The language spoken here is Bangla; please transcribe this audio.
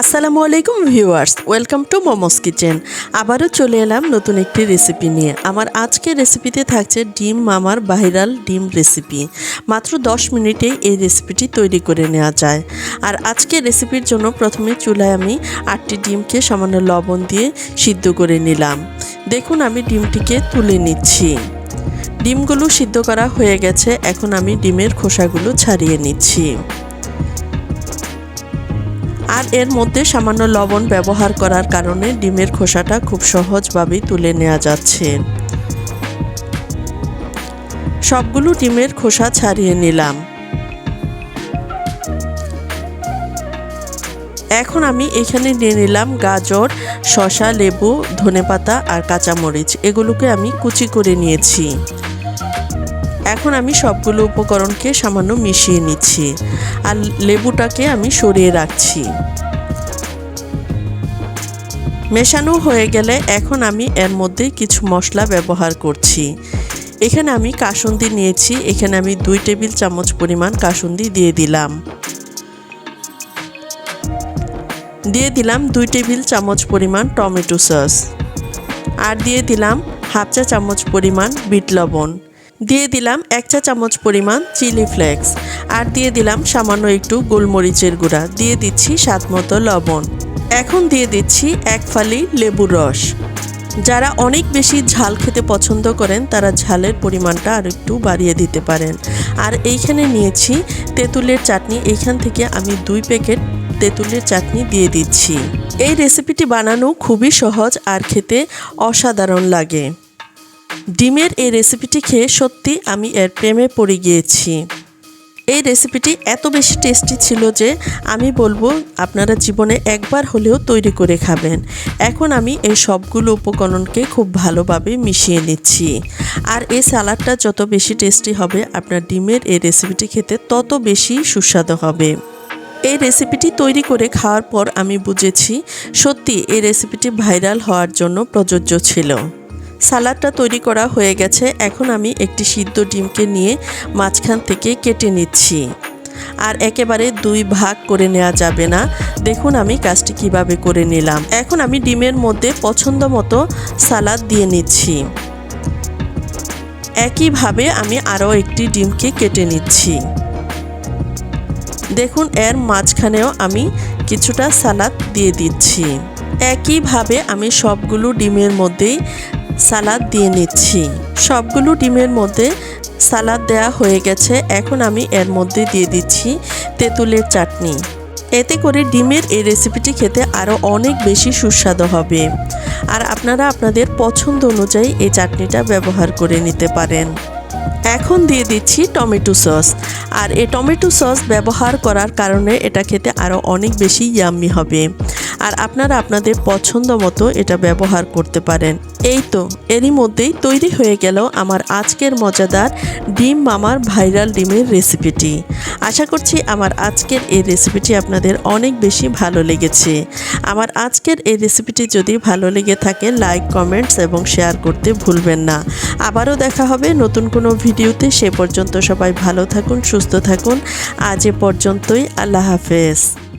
আসসালামু আলাইকুম viewers, welcome to momos kitchen. আবারও চলে এলাম নতুন একটি রেসিপি নিয়ে। আমার আজকের রেসিপিতে থাকছে ডিম মামার ভাইরাল ডিম রেসিপি। মাত্র 10 মিনিটেই এই রেসিপিটি তৈরি করে নেওয়া যায়। আর আজকের রেসিপির জন্য প্রথমে চুলায় আমি আটটি ডিমকে সামান্য লবণ দিয়ে সিদ্ধ করে নিলাম। দেখুন, আমি ডিমটিকে তুলে নিচ্ছি। ডিমগুলো সিদ্ধ করা হয়ে গেছে, এখন আমি ডিমের খোসাগুলো ছাড়িয়ে নিচ্ছি। আর এর মধ্যে সামান্য লবণ ব্যবহার করার কারণে ডিমের খোসাটা খুব সহজভাবেই তুলে নেওয়া যাচ্ছে। সবগুলো ডিমের খোসা ছাড়িয়ে নিলাম। এখন আমি এখানে নিয়ে নিলাম গাজর, শসা, লেবু, ধনেপাতা আর কাঁচামরিচ। এগুলোকে আমি কুচি করে নিয়েছি। এখন আমি সবগুলো উপকরণকে সামান্য মিশিয়ে নিচ্ছি আর লেবুটাকে আমি সরিয়ে রাখছি। মেশানো হয়ে গেলে এখন আমি এর মধ্যে কিছু মশলা ব্যবহার করছি। এখানে আমি কাসুন্দি নিয়েছি, এখানে আমি দুই টেবিল চামচ পরিমাণ কাসুন্দি দিয়ে দিলাম। দিয়ে দিলাম দুই টেবিল চামচ পরিমাণ টমেটো সস। আর দিয়ে দিলাম হাফ চা চামচ পরিমাণ বিট লবণ। দিয়ে দিলাম এক চা চামচ পরিমাণ চিলি ফ্লেক্স আর দিয়ে দিলাম সামান্য একটু গোলমরিচের গুঁড়া। দিয়ে দিচ্ছি স্বাদ মতো লবণ। এখন দিয়ে দিচ্ছি এক ফালি লেবুর রস। যারা অনেক বেশি ঝাল খেতে পছন্দ করেন, তারা ঝালের পরিমাণটা আর একটু বাড়িয়ে দিতে পারেন। আর এইখানে নিয়েছি তেঁতুলের চাটনি। এইখান থেকে আমি দুই প্যাকেট তেঁতুলের চাটনি দিয়ে দিচ্ছি। এই রেসিপিটি বানানো খুবই সহজ আর খেতে অসাধারণ লাগে। ডিমের এই রেসিপিটি খেয়ে সত্যি আমি এর প্রেমে পড়ে গিয়েছি। এই রেসিপিটি এত বেশি টেস্টি ছিল যে আমি বলব আপনারা জীবনে একবার হলেও তৈরি করে খাবেন। এখন আমি এই সবগুলো উপকরণকে খুব ভালোভাবে মিশিয়ে নিচ্ছি। আর এই সালাডটা যত বেশি টেস্টি হবে, আপনার ডিমের এই রেসিপিটি খেতে তত বেশি সুস্বাদু হবে। এই রেসিপিটি তৈরি করে খাওয়ার পর আমি বুঝেছি সত্যি এই রেসিপিটি ভাইরাল হওয়ার জন্য প্রযোজ্য ছিল। সালাডটা তৈরি করা হয়ে গেছে। এখন আমি একটি সিদ্ধ ডিমকে নিয়ে মাঝখান থেকে কেটে নিচ্ছি। আর একেবারে দুই ভাগ করে নেওয়া যাবে না। দেখুন আমি কাজটি কীভাবে করে নিলাম। এখন আমি ডিমের মধ্যে পছন্দ মতো সালাদ দিয়ে নিচ্ছি। একইভাবে আমি আরও একটি ডিমকে কেটে নিচ্ছি। দেখুন, এর মাঝখানেও আমি কিছুটা সালাদ দিয়ে দিচ্ছি। একইভাবে আমি সবগুলো ডিমের মধ্যেই সালাদ দিয়ে নিচ্ছি। সবগুলো ডিমের মধ্যে সালাদ দেয়া হয়ে গেছে, এখন আমি এর মধ্যে দিয়ে দিচ্ছি তেঁতুলের চাটনি। এতে করে ডিমের এই রেসিপিটি খেতে আরও অনেক বেশি সুস্বাদু হবে। আর আপনারা আপনাদের পছন্দ অনুযায়ী এই চাটনিটা ব্যবহার করে নিতে পারেন। এখন দিয়ে দিচ্ছি টমেটো সস। আর এই টমেটো সস ব্যবহার করার কারণে এটা খেতে আরও অনেক বেশি ইয়াম্মি হবে। আর আপনারা আপনাদের পছন্দ মতো এটা ব্যবহার করতে পারেন। এই তো, এরই মধ্যেই তৈরি হয়ে গেল আমার আজকের মজাদার ডিম মামার ভাইরাল ডিমের রেসিপিটি। আশা করছি আমার আজকের এই রেসিপিটি আপনাদের অনেক বেশি ভালো লেগেছে। আমার আজকের এই রেসিপিটি যদি ভালো লেগে থাকে, লাইক, কমেন্টস এবং শেয়ার করতে ভুলবেন না। আবারও দেখা হবে নতুন কোনো ভিডিওতে। সে পর্যন্ত সবাই ভালো থাকুন, সুস্থ থাকুন। আজ এ পর্যন্তই, আল্লাহ হাফেজ।